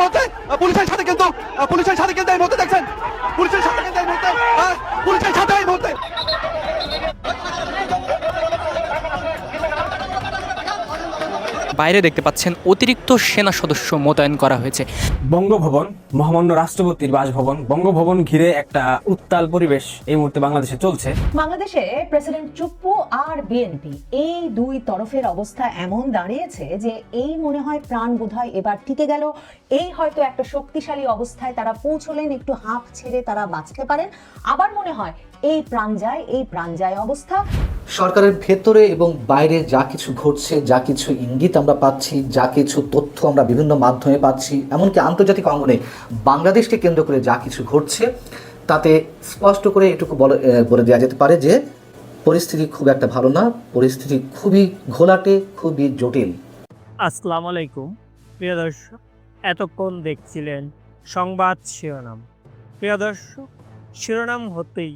মুহূর্তে পুলিশের সাথে কিন্তু পুলিশের সাথে কিন্তু এই মুহূর্তে দেখছেন। পুলিশের সাথে কিন্তু এই মুহূর্তে পুলিশের সাথে এই মুহূর্তে। বাইরে দেখতে পাচ্ছেন অতিরিক্ত সেনা সদস্য মোতায়েন করা হয়েছে। বঙ্গভবন মহামান্য রাষ্ট্রপতির বাসভবন বঙ্গভবন ঘিরে একটা উত্তাল পরিবেশ এই মুহূর্তে বাংলাদেশে চলছে। বাংলাদেশে প্রেসিডেন্ট চুপ্পু আর বিএনপি এই দুই তরফের অবস্থা এমন দাঁড়িয়েছে যে এই মনে হয় প্রাণ বোধহয় এবার টিকে গেল। এই হয়তো একটা শক্তিশালী অবস্থায় তারা পৌঁছলেন একটু হাঁপ ছেড়ে তারা বাঁচতে পারেন। আবার মনে হয় এই প্রাণ যায় এই প্রাণ যায় অবস্থা। সরকারের ভেতরে এবং বাইরে যা কিছু ঘটছে যা কিছু ইঙ্গিত আমরা পাচ্ছি যা কিছু তথ্য আমরা বিভিন্ন মাধ্যমে পাচ্ছি এমনকি আন্তর্জাতিক অঙ্গনে বাংলাদেশকে কেন্দ্র করে যা কিছু ঘটছে তাতে স্পষ্ট করে এটুকু বলে বলে দেওয়া যেতে পারে যে পরিস্থিতি খুব একটা ভালো না পরিস্থিতি খুবই ঘোলাটে খুবই জটিল। আসসালামু আলাইকুম। প্রিয় দর্শক এতক্ষণ দেখছিলেন সংবাদ শিরোনাম। প্রিয় দর্শক শিরোনাম হতেই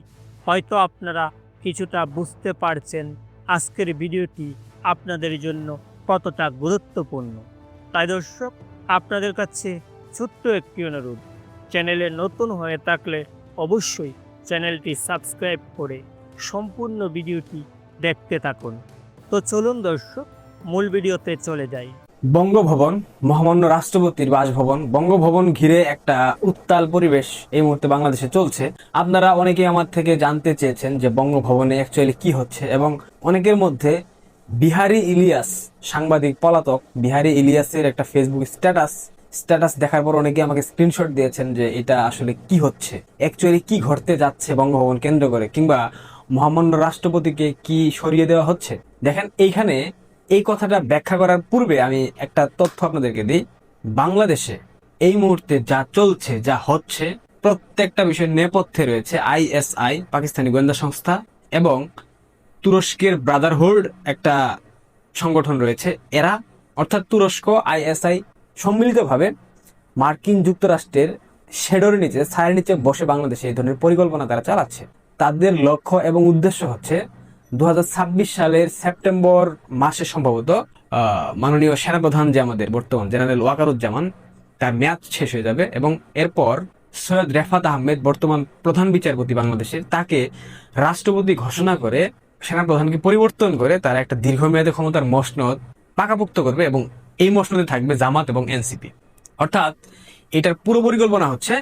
হয়তো আপনারা কিছুটা বুঝতে পারছেন আজকের ভিডিওটি আপনাদের জন্য কতটা গুরুত্বপূর্ণ। তাই দর্শক, আপনাদের কাছে ছোট্ট একটি অনুরোধ, চ্যানেলে নতুন হয়ে থাকলে অবশ্যই চ্যানেলটি সাবস্ক্রাইব করে সম্পূর্ণ ভিডিওটি দেখতে থাকুন। তো চলুন দর্শক, মূল ভিডিওতে চলে যাই। বঙ্গভবন, মহামান্য রাষ্ট্রপতির বাসভবন, বঙ্গভবন ঘিরে একটা উত্তাল পরিবেশ এই মুহূর্তে বাংলাদেশে চলছে। আপনারা অনেকেই আমার থেকে জানতে চেয়েছেন যে বঙ্গভবনে অ্যাকচুয়ালি কি হচ্ছে এবং অনেকের মধ্যে বিহারি ইলিয়াস, সাংবাদিক পলাতক বিহারি ইলিয়াসের একটা ফেসবুক স্ট্যাটাস স্ট্যাটাস দেখার পর অনেকে আমাকে স্ক্রিনশট দিয়েছেন যে এটা আসলে কি হচ্ছে অ্যাকচুয়ালি কি ঘটতে যাচ্ছে বঙ্গভবন কেন্দ্র করে কিংবা মহামান্য রাষ্ট্রপতিকে কি সরিয়ে দেওয়া হচ্ছে। দেখেন, এইখানে এই কথাটা ব্যাখ্যা করার পূর্বে আমি একটা তথ্য আপনাদেরকে দিই। বাংলাদেশে এই মুহূর্তে যা চলছে, যা হচ্ছে, প্রত্যেকটা বিষয়ের নেপথ্যে রয়েছে আইএসআই, পাকিস্তানি গোয়েন্দা সংস্থা এবং তুরস্কের ব্রাদারহুড একটা সংগঠন রয়েছে। এরা, অর্থাৎ তুরস্ক আইএসআই, সম্মিলিতভাবে মার্কিন যুক্তরাষ্ট্রের শেডোর নিচে, ছায়ের নিচে বসে বাংলাদেশে এই ধরনের পরিকল্পনা তারা চালাচ্ছে। তাদের লক্ষ্য এবং উদ্দেশ্য হচ্ছে দু হাজার ছাব্বিশ সালের সেপ্টেম্বর মাসে সম্ভবত মাননীয় সেনাপ্রধান যে আমাদের বর্তমান জেনারেল ওয়াকারুজ্জামান, তার মেয়াদ শেষ হয়ে যাবে এবং এরপর সৈয়দ রেফাত আহমেদ, বর্তমান প্রধান বিচারপতি বাংলাদেশের, তাকে রাষ্ট্রপতি ঘোষণা করে সেনাপ্রধানকে পরিবর্তন করে তারা একটা দীর্ঘমেয়াদী ক্ষমতার মসনদ পাকাপুক্ত করবে এবং এই মসনদে থাকবে জামাত এবং এনসিপি। অর্থাৎ এটার পুরো পরিকল্পনা হচ্ছে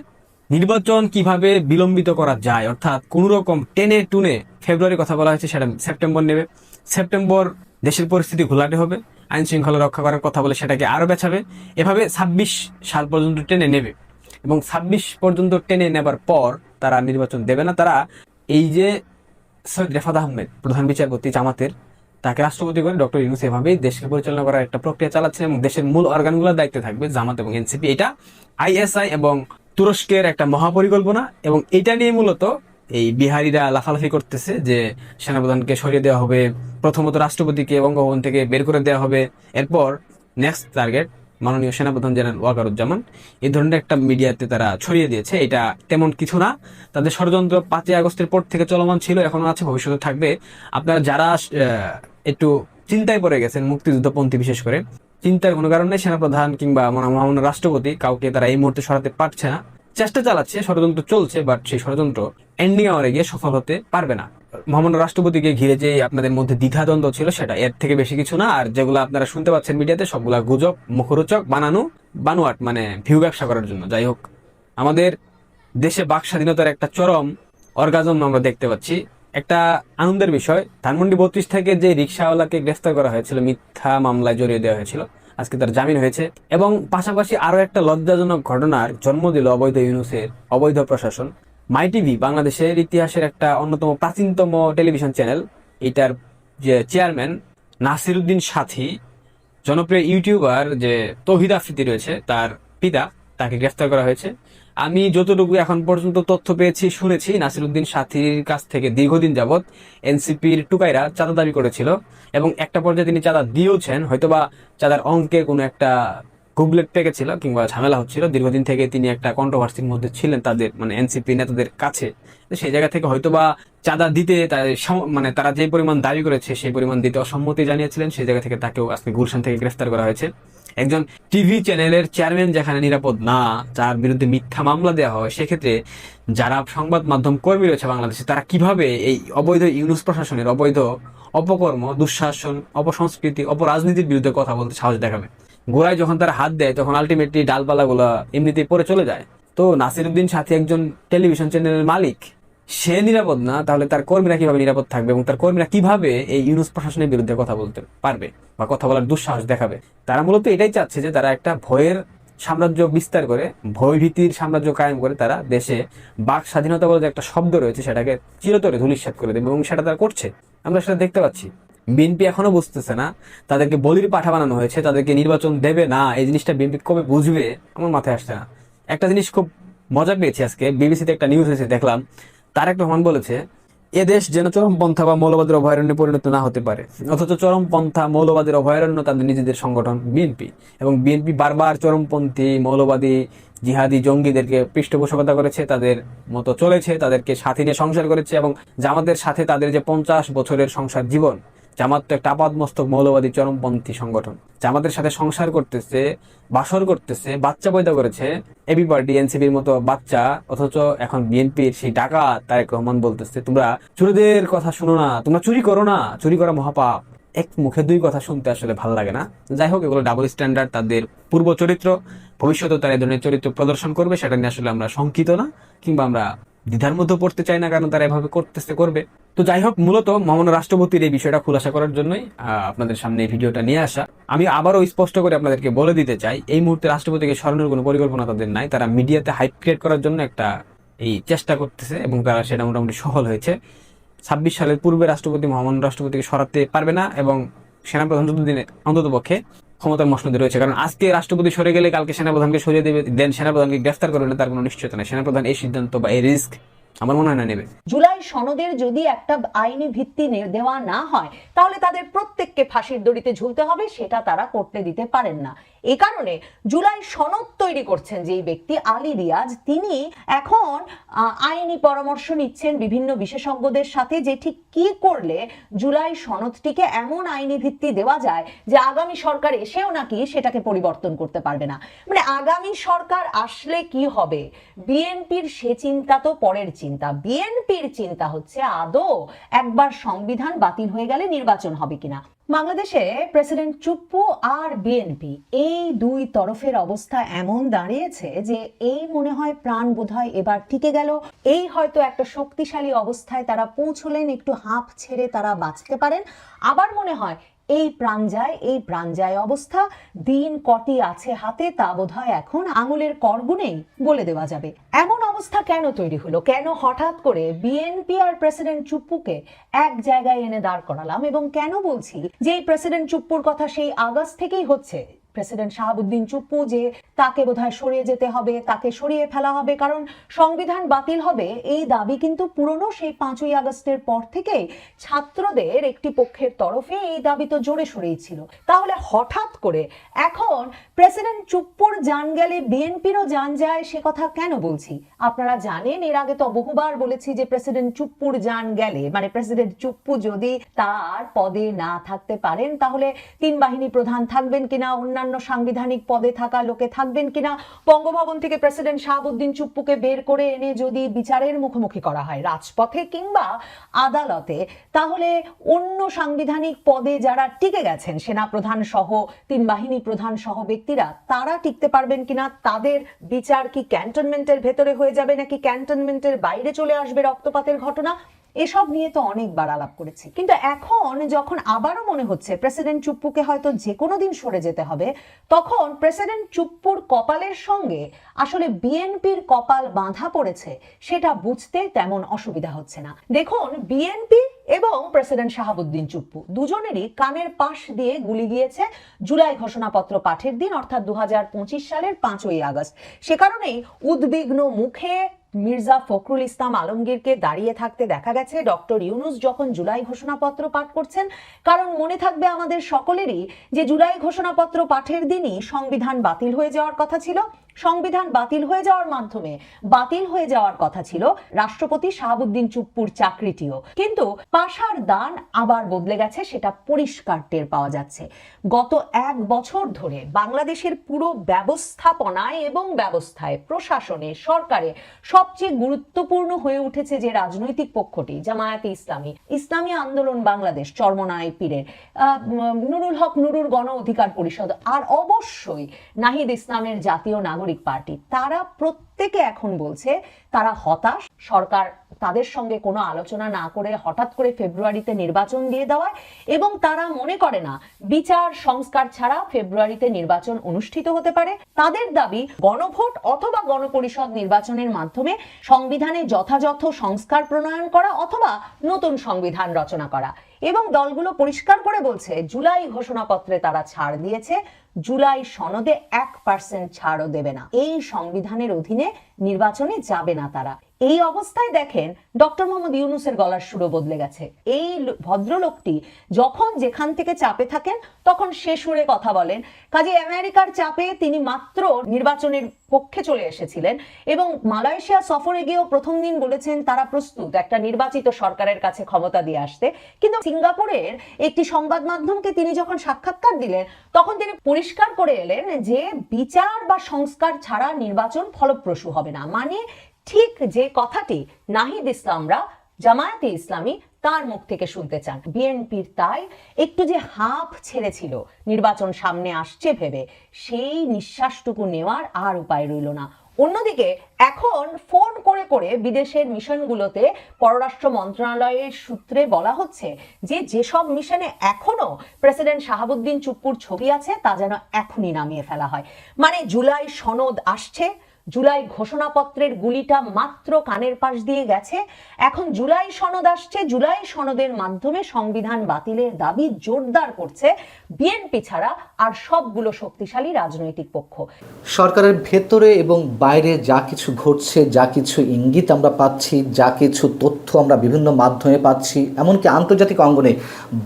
নির্বাচন কীভাবে বিলম্বিত করা যায়? অর্থাৎ কোন রকম টেনে টুনে ফেব্রুয়ারি কথা বলা হয়েছে, সেটা সেপ্টেম্বর নেবে। সেপ্টেম্বর দেশের পরিস্থিতি ঘোলাটে হবে, আইন শৃঙ্খলা রক্ষা করার কথা বলে সেটাকে আরও বেছাবে। এভাবে ছাব্বিশ সাল পর্যন্ত টেনে নেবে এবং ছাব্বিশ পর্যন্ত টেনে নেবার পর তারা নির্বাচন দেবে না। তারা এই যে সৈয়দ রেফাত আহমেদ, প্রধান বিচারপতি জামাতের, তাকে রাষ্ট্রপতি করে ডক্টর ইউনুস এভাবেই দেশকে পরিচালনা করার একটা প্রক্রিয়া চালাচ্ছে এবং দেশের মূল অর্গানগুলোর দায়িত্বে থাকবে জামাত এবং এনসিপি। এটা আইএসআই এবং তুরস্কের একটা মহাপরিকল্পনা এবং এটা নিয়ে মূলত এই বিহারিরা লাফালাফি করতেছে যে সেনাপ্রধানকে সরিয়ে দেওয়া হবে, প্রথমত রাষ্ট্রপতিকে বঙ্গভবন থেকে বের করে দেওয়া হবে। এরপর নেক্সট টার্গেট মাননীয় সেনাপ্রধান জেনারেল ওয়াকারুজ্জামান। এই ধরনের একটা মিডিয়াতে তারা ছড়িয়ে দিয়েছে। এটা তেমন কিছু না। তাদের ষড়যন্ত্র পাঁচই আগস্টের পর থেকে চলমান ছিল, এখনও আছে, ভবিষ্যতে থাকবে। আপনারা যারা একটু চিন্তায় পড়ে গেছেন মুক্তিযুদ্ধপন্থী বিশেষ করে চিন্তার কোনো কারণে সেনাপ্রধান কিংবা মহামান্য রাষ্ট্রপতি কাউকে তারা এই মুহূর্তে সরাতে পারছে না। চেষ্টা চালাচ্ছে, ষড়যন্ত্র চলছে বাট সেই ষড়যন্ত্র এন্ডিং আওয়ারে গিয়ে সফল হতে পারবে না। মহামান্য রাষ্ট্রপতিকে ঘিরে যে আপনাদের মধ্যে দ্বিধাদ্বন্দ্ব ছিল সেটা এর থেকে বেশি কিছু না। আর যেগুলো আপনারা শুনতে পাচ্ছেন মিডিয়াতে, সবগুলা গুজব, মুখরোচক, বানানো, বানোয়াট মানে ভিউ ব্যবসা করার জন্য। যাই হোক, আমাদের দেশে বাক স্বাধীনতার একটা চরম অর্গাজম আমরা দেখতে পাচ্ছি। একটা আনন্দের বিষয়। ধানমন্ডি বত্রিশ থেকে যে রিক্সাওয়ালাকে গ্রেফতার করা হয়েছিল, মিথ্যা মামলায় জড়িয়ে দেওয়া হয়েছিল, আজকে তার জামিন হয়েছে। এবং পাশাপাশি আরও একটা লজ্জাজনক ঘটনার জন্ম দিল অবৈধ ইউনুসের অবৈধ প্রশাসন। মাই টিভি বাংলাদেশের ইতিহাসের একটা অন্যতম প্রাচীনতম টেলিভিশন চ্যানেল। এটার যে চেয়ারম্যান নাসিরুদ্দিন সাথী, জনপ্রিয় ইউটিউবার যে তৌহিদ আফ্রিদি রয়েছে, তার পিতা, তাকে গ্রেফতার করা হয়েছে। আমি যতটুকু এখন পর্যন্ত তথ্য পেয়েছি, শুনেছি, নাসিরুদ্দিন সাথীর কাছ থেকে দীর্ঘদিন যাবৎ এনসিপির টুকাইরা চাঁদা দাবি করেছিল এবং একটা পর্যায়ে তিনি চাঁদা দিয়েওছেন, হয়তোবা চাঁদার অঙ্কে কোনো একটা গুগলেট পেকেছিল কিংবা ঝামেলা হচ্ছিল। দীর্ঘদিন থেকে তিনি একটা কন্ট্রোভার্সির মধ্যে ছিলেন তাদের মানে এনসিপি নেতাদের কাছে। সেই জায়গা থেকে হয়তোবা চাঁদা দিতে মানে তারা যে পরিমাণ দাবি করেছে, সেই পরিমাণ দিতে অসম্মতি জানিয়েছিলেন। সেই জায়গা থেকে তাকেও আজকে গুলশান থেকে গ্রেফতার করা হয়েছে। একজন টিভি চ্যানেলের চেয়ারম্যান যেখানে নিরাপদ না, যার বিরুদ্ধে মিথ্যা মামলা দেওয়া হয়, সেক্ষেত্রে যারা সংবাদ মাধ্যম কর্মী রয়েছে বাংলাদেশে, তারা কীভাবে এই অবৈধ ইউনুস প্রশাসনের অবৈধ অপকর্ম, দুঃশাসন, অপসংস্কৃতি, অপরাজনীতির বিরুদ্ধে কথা বলতে সাহস দেখাবে? গোড়ায় যখন তারা হাত দেয়, তখন আলটিমেটলি ডালপালাগুলো এমনিতেই পরে চলে যায়। তো নাসিরুদ্দিন সাথী একজন টেলিভিশন চ্যানেলের মালিক, সে নিরাপদ না, তাহলে তার কর্মীরা কীভাবে নিরাপদ থাকবে এবং তার কর্মীরা কীভাবে এই ইউনুস প্রশাসনের বিরুদ্ধে কথা বলতে পারবে? বা কথা বলার দুঃসাহস দেখাবে। তারা মূলত এটাই চাচ্ছে যে তারা একটা ভয়ের সাম্রাজ্য বিস্তার করে, ভয়ভীতির সাম্রাজ্য কায়েম করে তারা দেশে বাক স্বাধীনতা বলে যে একটা শব্দ রয়েছে সেটাকে চিরতরে ধূলিসাৎ করে দেবে এবং সেটা তারা করছে। আমরা সেটা দেখতে পাচ্ছি। বিএনপি এখনও বুঝতেছে না, তাদেরকে বলির পাঠা বানানো হয়েছে, তাদেরকে নির্বাচন দেবে না, এই জিনিসটা বিএনপি কবে বুঝবে আমার মাথায় আসছে না। একটা জিনিস খুব মজা পেয়েছি আজকে বিবিসিতে একটা নিউজ এসে দেখলাম, তারেক রহমান বলেছে এদেশ যেন চরমপন্থা বা মৌলবাদের অভয়ারণ্যে পরিণত না হতে পারে। অথচ চরমপন্থা মৌলবাদের অভয়ারণ্য তাদের নিজেদের সংগঠন বিএনপি এবং বিএনপি বারবার চরমপন্থী, মৌলবাদী, জিহাদি জঙ্গিদেরকে পৃষ্ঠপোষকতা করেছে, তাদের মতো চলেছে, তাদেরকে সাথে সংসার করেছে এবং জামাতের সাথে তাদের যে পঞ্চাশ বছরের সংসার জীবন জামাত তো একটা আপাদমস্তক মৌলবাদী চরমপন্থী সংগঠন। জামাতের সাথে সংসার করতেছে, বাসর করতেছে, বাচ্চা পয়দা করেছে। এবি পার্টি, এনসিপির মতো বাচ্চা, অথচ এখন বিএনপির সেই ডাকা তারেক রহমান বলতেছে, তোমরা চুরিদের কথা শুনো না, তোমরা চুরি করো না, চুরি করা মহাপাপ। এক মুখে দুই কথা শুনতে আসলে ভালো লাগে না। যাই হোক, এগুলো ডাবল স্ট্যান্ডার্ড তাদের পূর্ব চরিত্র। ভবিষ্যতে তারা এই ধরনের চরিত্র প্রদর্শন করবে, সেটা নিয়ে আসলে আমরা শঙ্কিত না, কিংবা আমরা দ্বিধার মধ্যে পড়তে চাই না কারণ তারা এভাবে করতেছে, করবে। তো যাই হোক, মূলত মহামান্য রাষ্ট্রপতির এই বিষয়টা খুলাসা করার জন্যই আপনাদের সামনে এই ভিডিওটা নিয়ে আসা। আমি আবারও স্পষ্ট করে আপনাদেরকে বলে দিতে চাই, এই মুহূর্তে রাষ্ট্রপতিকে স্মরণের কোনো পরিকল্পনা তাদের নাই। তারা মিডিয়াতে হাইপ ক্রিয়েট করার জন্য একটা এই চেষ্টা করতেছে এবং তারা সেটা মোটামুটি সফল হয়েছে। ছাব্বিশ সালের পূর্বে রাষ্ট্রপতি, মহামান্য রাষ্ট্রপতিকে সরাতে পারবে না এবং সেনাপ্রধান যতদিনে অন্তত পক্ষে ক্ষমতার মসনদে রয়েছে। কারণ আজকে রাষ্ট্রপতি সরে গেলে কালকে সেনাপ্রধানকে সরিয়ে দেবে দেন সেনাপ্রধানকে গ্রেফতার করবে তার কোনো নিশ্চয়তা নেই। সেনাপ্রধান এই সিদ্ধান্ত বা এই রিস্ক আমার মনে হয় না নেবে। জুলাই সনদের যদি একটা আইনি ভিত্তি দেওয়া না হয়, তাহলে তাদের প্রত্যেককে ফাঁসির দড়িতে ঝুলতে হবে, সেটা তারা করতে দিতে পারেন না। এ কারণে জুলাই সনদ তৈরি করছেন যেই ব্যক্তি আলী রিয়াজ, তিনি এখন আইনি পরামর্শ নিচ্ছেন বিভিন্ন বিশেষজ্ঞদের সাথে যে ঠিক কি করলে জুলাই সনদটিকে এমন আইনি ভিত্তি দেওয়া যায় যে আগামী সরকার এসেও নাকি সেটাকে পরিবর্তন করতে পারবে না। মানে আগামী সরকার আসলে কি হবে? বিএনপির সে চিন্তা তো পরের চিন্তা। বিএনপির চিন্তা হচ্ছে, আদৌ একবার সংবিধান বাতিল হয়ে গেলে নির্বাচন হবে কিনা? বাংলাদেশে প্রেসিডেন্ট চুপ্পু আর বিএনপি এই দুই তরফের অবস্থা এমন দাঁড়িয়েছে যে এই মনে হয় প্রাণ বোধহয় এবার টিকে গেল। এই হয়তো একটা শক্তিশালী অবস্থায় তারা পৌঁছলেন, একটু হাঁপ ছেড়ে তারা বাঁচতে পারেন। আবার মনে হয় এই প্রাণ যায় এই প্রাণ যায় অবস্থা। দিন কটি আছে হাতে, তা বোধহয় এখন আঙুলের করগুনেই বলে দেওয়া যাবে। এমন অবস্থা কেন তৈরি হলো? কেন হঠাৎ করে বিএনপি আর প্রেসিডেন্ট চুপ্পুকে এক জায়গায় এনে দাঁড় করালাম? এবং কেন বলছি যে এই প্রেসিডেন্ট চুপ্পুর কথা সেই আগস্ট থেকেই হচ্ছে? প্রেসিডেন্ট শাহাবুদ্দিন চুপ্পু যে তাকে বোধহয় সরিয়ে যেতে হবে, তাকে সরিয়ে ফেলা হবে, কারণ সংবিধান বাতিল হবে এই দাবি কিন্তু পুরনো সেই পাঁচই আগস্টের পর থেকে ছাত্রদের একটি পক্ষের তরফে এই দাবি তো জোরে সরেই ছিল। তাহলে হঠাৎ করে এখন প্রেসিডেন্ট চুপ্পুর জান গেলে বিএনপিরও জান যায়, সে কথা কেন বলছি? আপনারা জানেন, এর আগে তো বহুবার বলেছি যে প্রেসিডেন্ট চুপ্পুর জান গেলে মানে প্রেসিডেন্ট চুপ্পু যদি তার পদে না থাকতে পারেন, তাহলে তিন বাহিনী প্রধান থাকবেন কিনা, অন্যান্য সাংবিধানিক পদে থাকা লোকে থাকবেন কিনা? বঙ্গভবন থেকে প্রেসিডেন্ট শাহাবুদ্দিন চুপ্পুকে বের করে এনে যদি বিচারের মুখোমুখি করা হয় রাজপথে কিংবা আদালতে, তাহলে অন্য সাংবিধানিক পদে যারা টিকে গেছেন সেনা প্রধান সহ, তিন বাহিনী প্রধান সহ ব্যক্তিরা, তারা টিকতে পারবেন কিনা? তাদের বিচার কি ক্যান্টনমেন্টের ভেতরে হয়ে যাবে নাকি ক্যান্টনমেন্টের বাইরে চলে আসবে রক্তপাতের ঘটনা? এসব নিয়ে তো অনেকবার আলাপ করেছি। কিন্তু এখন যখন আবারও মনে হচ্ছে প্রেসিডেন্ট চুপ্পুকে হয়তো যে কোনো দিন সরে যেতে হবে, তখন প্রেসিডেন্ট চুপ্পুর কপালের সঙ্গে আসলে বিএনপির কপাল বাঁধা পড়েছে সেটা বুঝতে তেমন অসুবিধা হচ্ছে না। দেখুন, বিএনপি এবং প্রেসিডেন্ট শাহাবুদ্দিন চুপ্পু দুজনেরই কানের পাশ দিয়ে গুলি গিয়েছে জুলাই ঘোষণাপত্র পাঠের দিন, অর্থাৎ দু হাজার পঁচিশ সালের পাঁচই আগস্ট। সে কারণেই উদ্বিগ্ন মুখে মির্জা ফখরুল ইসলাম আলমগীরকে দাঁড়িয়ে থাকতে দেখা গেছে। ডক্টর ইউনুস যখন জুলাই ঘোষণাপত্র পাঠ করছেন, কারণ মনে থাকবে আমাদের সকলেরই যে জুলাই ঘোষণাপত্র পাঠের দিনই সংবিধান বাতিল হয়ে যাওয়ার কথা ছিল। সংবিধান বাতিল হয়ে যাওয়ার মাধ্যমে বাতিল হয়ে যাওয়ার কথা ছিল রাষ্ট্রপতি শাহাবুদ্দিন চুপ্পুর চাকরিটিও। কিন্তু পাশার দান আবার বদলে গেছে, সেটা পরিষ্কার টের পাওয়া যাচ্ছে। গত এক বছর ধরে বাংলাদেশের পুরো ব্যবস্থাপনায় এবং ব্যবস্থায় প্রশাসনে সরকারে সবচেয়ে গুরুত্বপূর্ণ হয়ে উঠেছে যে রাজনৈতিক পক্ষটি, জামায়াতে ইসলামী। ইসলামী আন্দোলন বাংলাদেশ চর্মনায় পীরের। নুরুল হক নুরুর গণ অধিকার পরিষদ। আর অবশ্যই নাহিদ ইসলামের জাতীয় নাগরিক পার্টি। তারা প্রত্যেকে এখন বলছে তারা হতাশ। সরকার তাদের সঙ্গে কোনো আলোচনা না করে হঠাৎ করে ফেব্রুয়ারিতে নির্বাচন দিয়ে দেওয়ায় এবং তারা মনে করে না বিচার সংস্কার ছাড়া ফেব্রুয়ারিতে নির্বাচন অনুষ্ঠিত হতে পারে। তাদের দাবি গণভোট অথবা গণপরিষদ নির্বাচনের মাধ্যমে সংবিধানে যথাযথ সংস্কার প্রণয়ন করা অথবা নতুন সংবিধান রচনা করা। এবং দলগুলো পরিষ্কার করে বলছে, জুলাই ঘোষণাপত্রে তারা ছাড় দিয়েছে, জুলাই সনদে এক পার্সেন্ট ছাড়ও দেবে না। এই সংবিধানের অধীনে নির্বাচনে যাবে না তারা। এই অবস্থায় দেখেন ডক্টর মোহাম্মদ ইউনুসের গলার সুরও বদলে গেছে। এই ভদ্রলোকটি যখন যেখান থেকে চাপে থাকেন, তখন সে সুরে কথা বলেন। কাজে আমেরিকার চাপে তিনি মাত্র নির্বাচনের পক্ষে চলে এসেছিলেন এবং মালয়েশিয়া সফরে গিয়েও প্রথম দিন বলেছেন তারা প্রস্তুত একটা নির্বাচিত সরকারের কাছে ক্ষমতা দিয়ে আসতে। কিন্তু সিঙ্গাপুরের একটি সংবাদ মাধ্যমকে তিনি যখন সাক্ষাৎকার দিলেন, তখন তিনি পরিষ্কার করে এলেন যে বিচার বা সংস্কার ছাড়া নির্বাচন ফলপ্রসূ হবে না। মানে ঠিক যে কথাটি নাহিদ ইসলামরা জামায়াতে ইসলামী তার মুখ থেকে শুনতে চান। বিএনপির তাই একটু যে হাঁপ ছেড়েছিল, নির্বাচন সামনে আসছে ভেবে সেই নিঃশ্বাসটুকু নেওয়ার আর উপায় রইল না। অন্যদিকে এখন ফোন করে করে বিদেশের মিশনগুলোতে পররাষ্ট্র মন্ত্রণালয়ের সূত্রে বলা হচ্ছে যে যেসব মিশনে এখনও প্রেসিডেন্ট শাহাবুদ্দিন চুপ্পুর ছবি আছে তা যেন এখনই নামিয়ে ফেলা হয়। মানে জুলাই সনদ আসছে জুলাই ঘোষণাপত্রের গুলিটা মাত্র কানের পাশ দিয়ে গেছে। এখন জুলাই সনদ আসছে। জুলাই সনদের মাধ্যমে সংবিধান বাতিলের দাবি জোরদার করছে বিএনপি ছাড়া আর সবগুলো শক্তিশালী রাজনৈতিক পক্ষ। সরকারের ভেতরে এবং বাইরে যা কিছু ঘটছে, যা কিছু ইঙ্গিত আমরা পাচ্ছি, যা কিছু তথ্য আমরা বিভিন্ন মাধ্যমে পাচ্ছি, এমনকি আন্তর্জাতিক অঙ্গনে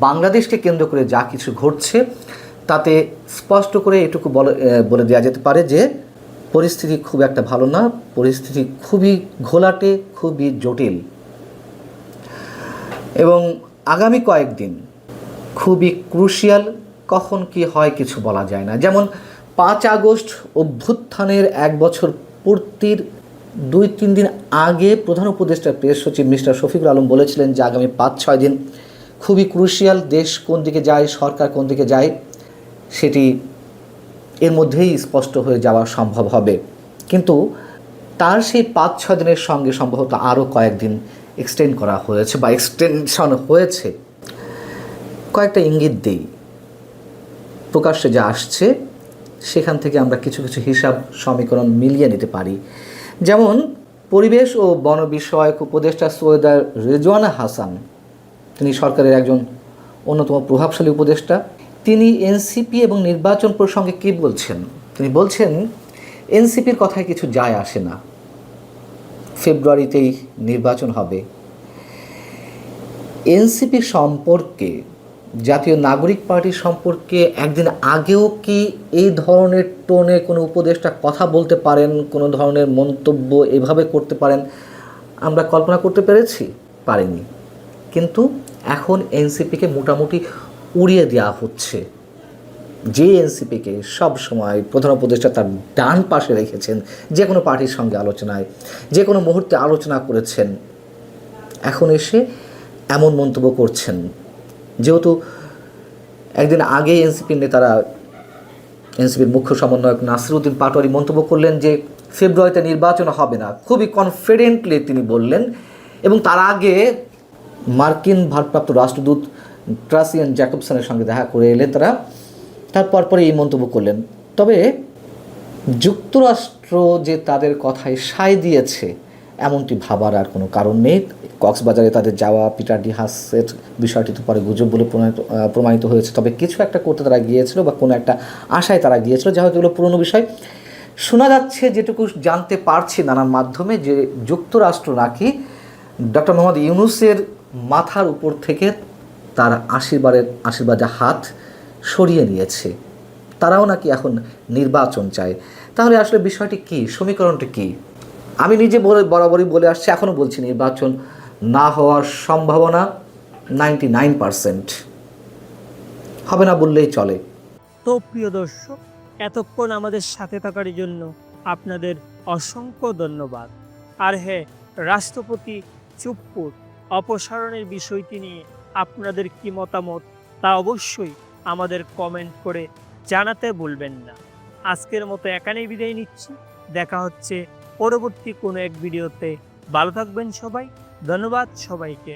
বাংলাদেশকে কেন্দ্র করে যা কিছু ঘটছে, তাতে স্পষ্ট করে এটুকু বলে দেওয়া যেতে পারে যে পরিস্থিতি খুব একটা ভালো না, পরিস্থিতি খুবই ঘোলাটে, খুবই জটিল। এবং আগামী কয়েকদিন খুবই ক্রুশিয়াল কখন কি হয় কিছু বলা যায় না। যেমন পাঁচ আগস্ট অভ্যুত্থানের এক বছর পূর্তির দুই, তিন দিন আগে প্রধান উপদেষ্টা, প্রেস সচিব মিস্টার শফিকুল আলম বলেছিলেন যে আগামী পাঁচ, ছয় দিন খুবই ক্রুশিয়াল দেশ কোন দিকে যায়, সরকার কোন দিকে যায়, সেটি এর মধ্যেই স্পষ্ট হয়ে যাওয়া সম্ভব হবে। কিন্তু তার সেই পাঁচ, ছ দিনের সঙ্গে সম্ভবত আরও কয়েকদিন এক্সটেন্ড করা হয়েছে বা এক্সটেনশন হয়েছে। কয়েকটা ইঙ্গিত দিই। প্রকাশ্যে যা আসছে, সেখান থেকে আমরা কিছু কিছু হিসাব সমীকরণ মিলিয়ে নিতে পারি। যেমন পরিবেশ ও বন বিষয়ক উপদেষ্টা সৈয়দা রেজওয়ানা হাসান, তিনি সরকারের একজন অন্যতম প্রভাবশালী উপদেষ্টা। তিনি এনসিপি এবং নির্বাচন প্রসঙ্গে কী বলছেন? তিনি বলছেন, এনসিপির কথায় কিছু যায় আসে না। ফেব্রুয়ারিতেই নির্বাচন হবে। এনসিপি সম্পর্কে, জাতীয় নাগরিক পার্টি সম্পর্কে একদিন আগেও কি এই ধরনের টোনে কোনো উপদেষ্টা কথা বলতে পারেন, কোনো ধরনের মন্তব্য এভাবে করতে পারেন, আমরা কল্পনা করতে পেরেছি? পারিনি। কিন্তু এখন এনসিপিকে মোটামুটি উড়িয়ে দেওয়া হচ্ছে। যে এনসিপিকে সব সময় প্রধান উপদেষ্টা তার ডান পাশে রেখেছেন, যে কোনো পার্টির সঙ্গে আলোচনায়, যে কোনো মুহূর্তে আলোচনা করেছেন। এখন এসে এমন মন্তব্য করছেন, যেহেতু একদিন আগে এনসিপি নেতারা এনসিপির মুখ্য সমন্বয়ক নাসিরুদ্দিন পাটোয়ারি মন্তব্য করলেন যে, ফেব্রুয়ারিতে নির্বাচন হবে না। খুবই কনফিডেন্টলি তিনি বললেন এবং তার আগে মার্কিন ভারপ্রাপ্ত রাষ্ট্রদূত ট্রাসিয়ান জ্যাকবসনের সঙ্গে দেখা করে এলেন তারা তারপর পরে এই মন্তব্য করলেন। তবে যুক্তরাষ্ট্র যে তাদের কথায় সায় দিয়েছে, এমনটি ভাবার আর কোনো কারণ নেই। কক্সবাজারে তাদের যাওয়া পিটার ডিহাসের বিষয়টি তো পরে গুজব বলে প্রমাণিত প্রমাণিত হয়েছে। তবে কিছু একটা করতে তারা গিয়েছিল বা কোনো একটা আশায় তারা গিয়েছিল, যা হয়তো এগুলো পুরনো বিষয়। শোনা যাচ্ছে যেটুকু জানতে পারছি নানান মাধ্যমে, যে যুক্তরাষ্ট্র নাকি ডক্টর মোহাম্মদ ইউনুসের মাথার উপর থেকে তার আশীর্বাদের আশীর্বাদের হাত সরিয়ে নিয়েছে। তারাও নাকি এখন নির্বাচন চায়। তাহলে আসলে বিষয়টি কি? সমীকরণটি কি? আমি নিজে বলে, বরাবরই বলে আসছি এখনও বলছি নির্বাচন না হওয়ার সম্ভাবনা নাইনটি নাইন পারসেন্ট। হবে না বললেই চলে। তো প্রিয় দর্শক, এতক্ষণ আমাদের সাথে থাকার জন্য আপনাদের অসংখ্য ধন্যবাদ। আর হ্যাঁ রাষ্ট্রপতি চুপ্পুর অপসারণের বিষয়টি নিয়ে আপনাদের কি মতামত তা অবশ্যই আমাদের কমেন্ট করে জানাতে ভুলবেন না। আজকের মতো এখানেই বিদায় নিচ্ছি। দেখা হচ্ছে পরবর্তী কোনো এক ভিডিওতে ভালো থাকবেন সবাই। ধন্যবাদ সবাইকে।